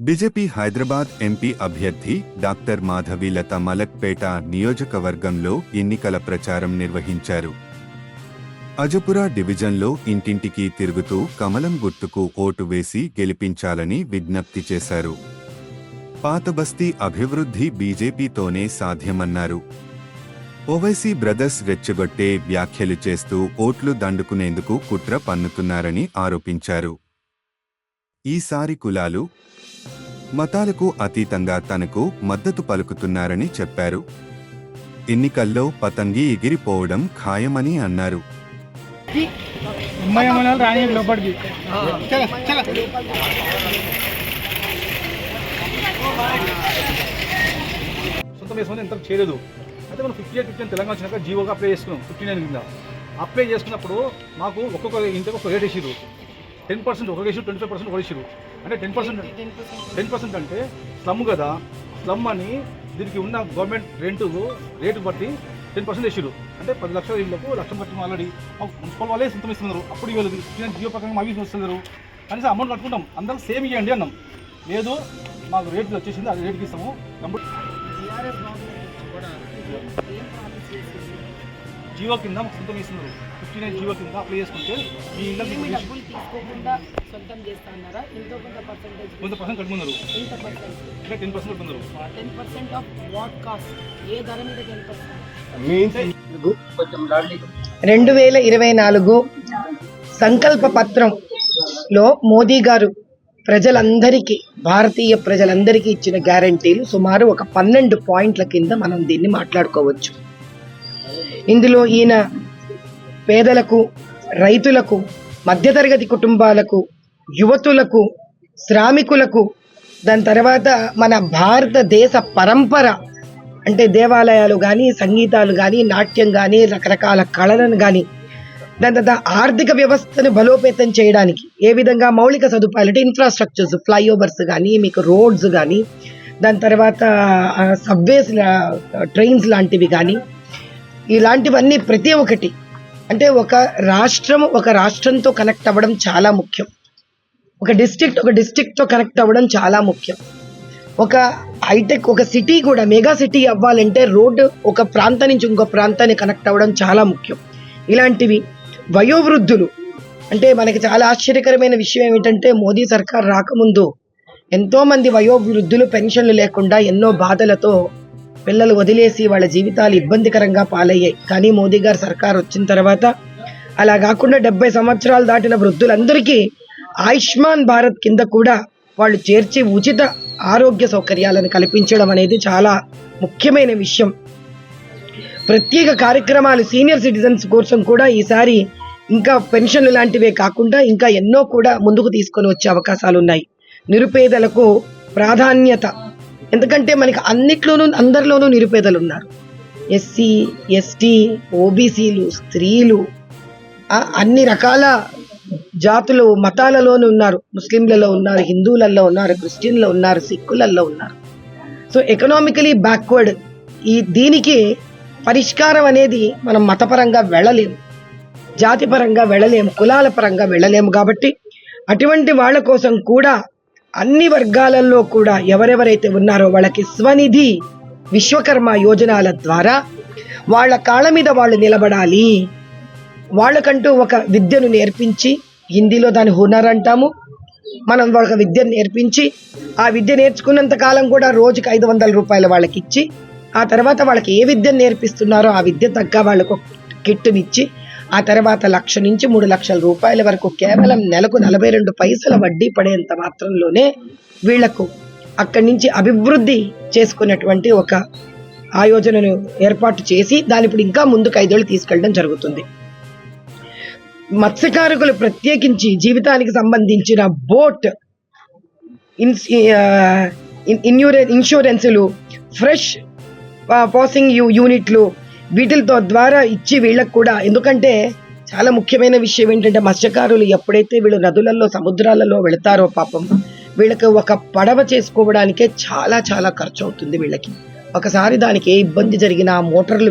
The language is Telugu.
బీజేపీ హైదరాబాద్ ఎంపీ అభ్యర్థి డాక్టర్ మాధవీలత మలక్పేట నియోజకవర్గంలో ఎన్నికల ప్రచారం నిర్వహించారు. అజపుర డివిజన్లో ఇంటింటికి తిరుగుతూ కమలం గుర్తుకు ఓటు వేసి గెలిపించాలని విజ్ఞప్తి చేశారు. పాతబస్తీ అభివృద్ధి బీజేపీతోనే సాధ్యమన్నారు. ఓవైసీ బ్రదర్స్ రెచ్చగొట్టే వ్యాఖ్యలు చేస్తూ ఓట్లు దండుకునేందుకు కుట్ర పన్నుతున్నారని ఆరోపించారు. ఈసారి కులాలు మతాలకు అతీతంగా తనకు మద్దతు పలుకుతున్నారని చెప్పారు. ఎన్నికల్లో పతంగి ఎగిరిపోవడం ఖాయమని అన్నారు. సొంత వేసుకొని చేయలేదు. అయితే మనం ఫిఫ్టీ ఎయిట్ ఫిఫ్టీన్ తెలంగాణ వచ్చినాక జీవోగా అప్లై చేసుకున్నాం. ఫిఫ్టీ నైన్ కింద. అప్లై చేసుకున్నప్పుడు మాకు ఒక్కొక్క ఇంటికి ఒక రేట్ వేసిరు టెన్ పర్సెంట్ ఒక వేసిరు ట్వంటీ ఫైవ్ పర్సెంట్ ఒక వేసిరు అంటే టెన్ పర్సెంట్ టెన్ పర్సెంట్ అంటే స్లమ్ కదా స్లమ్ అని దీనికి ఉన్న గవర్నమెంట్ రెంట్ రేటు బట్టి టెన్ పర్సెంట్ వేసిరు అంటే పది లక్షల ఇళ్ళకు లక్ష కట్టిన ఆల్రెడీ. మున్సిపల్ వాళ్ళే సొంతం ఇస్తున్నారు అప్పుడు ఇవ్వలేదు. జియో ప్రకారం అవి వస్తున్నారు కనీసం అమౌంట్ కట్టుకుంటాం. అందరం సేమ్ ఇవ్వండి అన్నాం. లేదు మాకు రేట్లు వచ్చేసింది అది రేటుకి ఇస్తాము. కంప్యూటర్ జియో కింద మాకు సొంతం ఇస్తున్నారు ఫిఫ్టీ నైన్ జియో కింద అప్లై చేసుకుంటే మీ మీకు డబ్బులు తీసుకోకుండా సొంతం చేస్తున్నారా ఎంతో కొంత పర్సెంటేజ్ కొంత పర్సెంట్ కట్టుకున్నారు. ఎంత పర్సెంట్ ఇంకా టెన్ పర్సెంట్ కట్టుకున్నారు. Ten percent of what cost ఏ ధర మీద టెన్ పర్సెంట్ రెండు వేల ఇరవై నాలుగు సంకల్ప పత్రంలో మోదీ గారు ప్రజలందరికీ భారతీయ ప్రజలందరికీ ఇచ్చిన గ్యారంటీలు సుమారు ఒక పన్నెండు పాయింట్ల కింద మనం దీన్ని మాట్లాడుకోవచ్చు. ఇందులో ఈయన పేదలకు రైతులకు మధ్యతరగతి కుటుంబాలకు యువతులకు శ్రామికులకు దాని తర్వాత మన భారతదేశ పరంపర అంటే దేవాలయాలు కానీ సంగీతాలు కానీ నాట్యం కానీ రకరకాల కళలను కానీ దాని తర్వాత ఆర్థిక వ్యవస్థను బలోపేతం చేయడానికి ఏ విధంగా మౌలిక సదుపాయాలు అంటే ఇన్ఫ్రాస్ట్రక్చర్స్ ఫ్లైఓవర్స్ కానీ మీకు రోడ్స్ కానీ దాని తర్వాత సబ్వేస్ ట్రైన్స్ లాంటివి కానీ ఇలాంటివన్నీ ప్రతి ఒక్కటి. అంటే ఒక రాష్ట్రం ఒక రాష్ట్రంతో కనెక్ట్ అవ్వడం చాలా ముఖ్యం. ఒక డిస్ట్రిక్ట్ ఒక డిస్ట్రిక్ట్తో కనెక్ట్ అవ్వడం చాలా ముఖ్యం. ఒక హైటెక్ ఒక సిటీ కూడా మెగా సిటీ అవ్వాలంటే రోడ్డు ఒక ప్రాంతం నుంచి ఇంకో ప్రాంతాన్ని కనెక్ట్ అవ్వడం చాలా ముఖ్యం. ఇలాంటివి వయోవృద్ధులు అంటే మనకి చాలా ఆశ్చర్యకరమైన విషయం ఏమిటంటే మోదీ సర్కార్ రాకముందు ఎంతోమంది వయోవృద్ధులు పెన్షన్లు లేకుండా ఎన్నో బాధలతో పిల్లలు వదిలేసి వాళ్ళ జీవితాలు ఇబ్బందికరంగా పాలయ్యాయి. కానీ మోదీ గారు సర్కార్ వచ్చిన తర్వాత అలా కాకుండా డెబ్బై సంవత్సరాలు దాటిన వృద్ధులందరికీ ఆయుష్మాన్ భారత్ కింద కూడా వాళ్ళు చేర్చి ఉచిత ఆరోగ్య సౌకర్యాలను కల్పించడం అనేది చాలా ముఖ్యమైన విషయం. ప్రత్యేక కార్యక్రమాలు సీనియర్ సిటిజన్స్ కోసం కూడా ఈసారి ఇంకా పెన్షన్లు లాంటివే కాకుండా ఇంకా ఎన్నో కూడా ముందుకు తీసుకొని వచ్చే అవకాశాలు ఉన్నాయి నిరుపేదలకు ప్రాధాన్యత ఎందుకంటే మనకి అన్నిట్లోనూ అందరిలోనూ నిరుపేదలు ఉన్నారు ఎస్సీ ఎస్టీ ఓబీసీలు స్త్రీలు అన్ని రకాల జాతులు మతాలలోనూ ఉన్నారు. ముస్లింలలో ఉన్నారు హిందువులలో ఉన్నారు క్రిస్టియన్లో ఉన్నారు సిక్కులలో ఉన్నారు. So economically backward. ఈ దీనికి పరిష్కారం అనేది మనం మతపరంగా వెళ్ళలేము. జాతిపరంగా వెళ్ళలేము కులాల పరంగా వెళ్ళలేము కాబట్టి అటువంటి వాళ్ళ కోసం కూడా అన్ని వర్గాలలో కూడా ఎవరెవరైతే ఉన్నారో వాళ్ళకి స్వనిధి విశ్వకర్మ యోజనాల ద్వారా వాళ్ళ కాళ్ళ మీద వాళ్ళు నిలబడాలి. వాళ్ళకంటూ ఒక విద్యను నేర్పించి హిందీలో దాని హునర్ అంటాము. మనం వాళ్ళకి విద్యను నేర్పించి ఆ విద్య నేర్చుకున్నంత కాలం కూడా రోజుకి ఐదు వందల రూపాయలు వాళ్ళకి ఇచ్చి ఆ తర్వాత వాళ్ళకి ఏ విద్యను నేర్పిస్తున్నారో ఆ విద్య తగ్గ వాళ్ళకు కిట్టునిచ్చి ఆ తర్వాత లక్ష నుంచి మూడు లక్షల రూపాయల వరకు కేవలం నెలకు నలభై రెండు పైసల వడ్డీ పడేంత మాత్రంలోనే వీళ్ళకు అక్కడి నుంచి అభివృద్ధి చేసుకున్నటువంటి ఒక ఆయోజనను ఏర్పాటు చేసి దాని ఇప్పుడు ఇంకా ముందుకు ఐదేళ్ళు తీసుకెళ్ళడం జరుగుతుంది. మత్స్యకారకులు ప్రత్యేకించి జీవితానికి సంబంధించిన బోట్ ఇన్స్ ఇన్యూరెన్స్ ఇన్సూరెన్సులు ఫ్రెష్ పాసింగ్ యూ యూనిట్లు వీటితో ద్వారా ఇచ్చి వీళ్ళకు కూడా. ఎందుకంటే చాలా ముఖ్యమైన విషయం ఏంటంటే మత్స్యకారులు ఎప్పుడైతే వీళ్ళు నదులలో సముద్రాలలో వెళతారో పాపం వీళ్ళకి ఒక పడవ చేసుకోవడానికే చాలా చాలా ఖర్చు అవుతుంది వీళ్ళకి. ఒకసారి దానికి ఏ ఇబ్బంది జరిగినా మోటార్లు